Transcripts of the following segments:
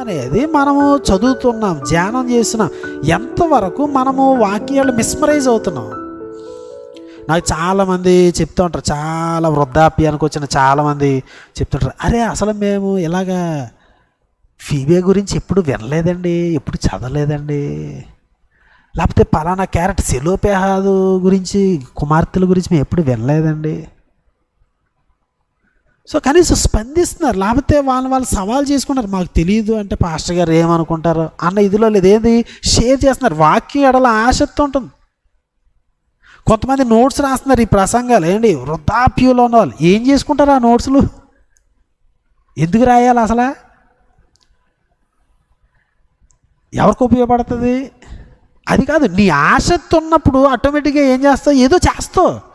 అనేది మనము చదువుతున్నాం ధ్యానం చేస్తున్నాం ఎంతవరకు మనము వాక్యాలు మిస్మరైజ్ అవుతున్నాం. నాకు చాలామంది చెప్తూ ఉంటారు చాలా వృద్ధాప్యానికి వచ్చిన చాలామంది చెప్తుంటారు అరే అసలు మేము ఇలాగా ఫీబే గురించి ఎప్పుడు వినలేదండి ఎప్పుడు చదవలేదండి. లేకపోతే పలానా క్యారెట్ సెలోపేహాదు గురించి కుమార్తెల గురించి మేము ఎప్పుడు వినలేదండి. సో కనీసం స్పందిస్తున్నారు. లేకపోతే వాళ్ళు వాళ్ళు సవాల్ చేసుకున్నారు మాకు తెలియదు అంటే పాస్టర్ గారు ఏమనుకుంటారు? అన్న ఇదిలో లేదు. ఏది? షేర్ చేస్తున్నారు. వాక్యం ఎడల ఆసక్తి ఉంటుంది. కొంతమంది నోట్స్ రాస్తున్నారు ఈ ప్రసంగాలు. ఏంటి? వృద్ధాప్యంలో ఉన్న వాళ్ళు ఏం చేసుకుంటారు ఆ నోట్స్లు? ఎందుకు రాయాలి అసలు? ఎవరికి ఉపయోగపడుతుంది? అది కాదు. నీ ఆసక్తి ఉన్నప్పుడు ఆటోమేటిక్గా ఏం చేస్తావు? ఏదో చేస్తావు.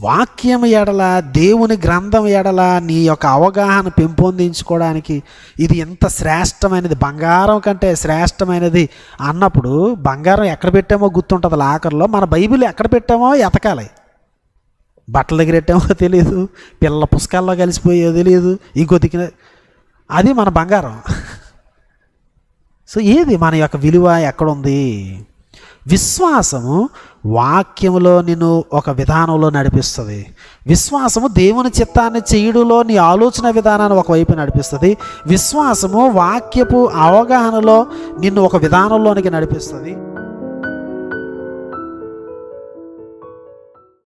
వాక్యం ఎడల దేవుని గ్రంథం ఎడల నీ యొక్క అవగాహన పెంపొందించుకోవడానికి ఇది ఎంత శ్రేష్టమైనది. బంగారం కంటే శ్రేష్టమైనది అన్నప్పుడు బంగారం ఎక్కడ పెట్టామో గుర్తుంటుంది. లాకర్లో మన బైబిల్ ఎక్కడ పెట్టామో ఎతకాలి. బట్టల దగ్గర పెట్టామో తెలియదు పిల్లల పుస్తకాల్లో కలిసిపోయో తెలియదు ఇంకో దిక్కిన అది మన బంగారం. సో ఏది మన యొక్క విలువ ఎక్కడుంది? విశ్వాసము వాక్యంలో నిన్ను ఒక విధానంలో నడిపిస్తుంది. విశ్వాసము దేవుని చిత్తాన్ని చేయడంలో నీ ఆలోచన విధానాన్ని ఒకవైపు నడిపిస్తుంది. విశ్వాసము వాక్యపు అవగాహనలో నిన్ను ఒక విధానంలోనికి నడిపిస్తుంది.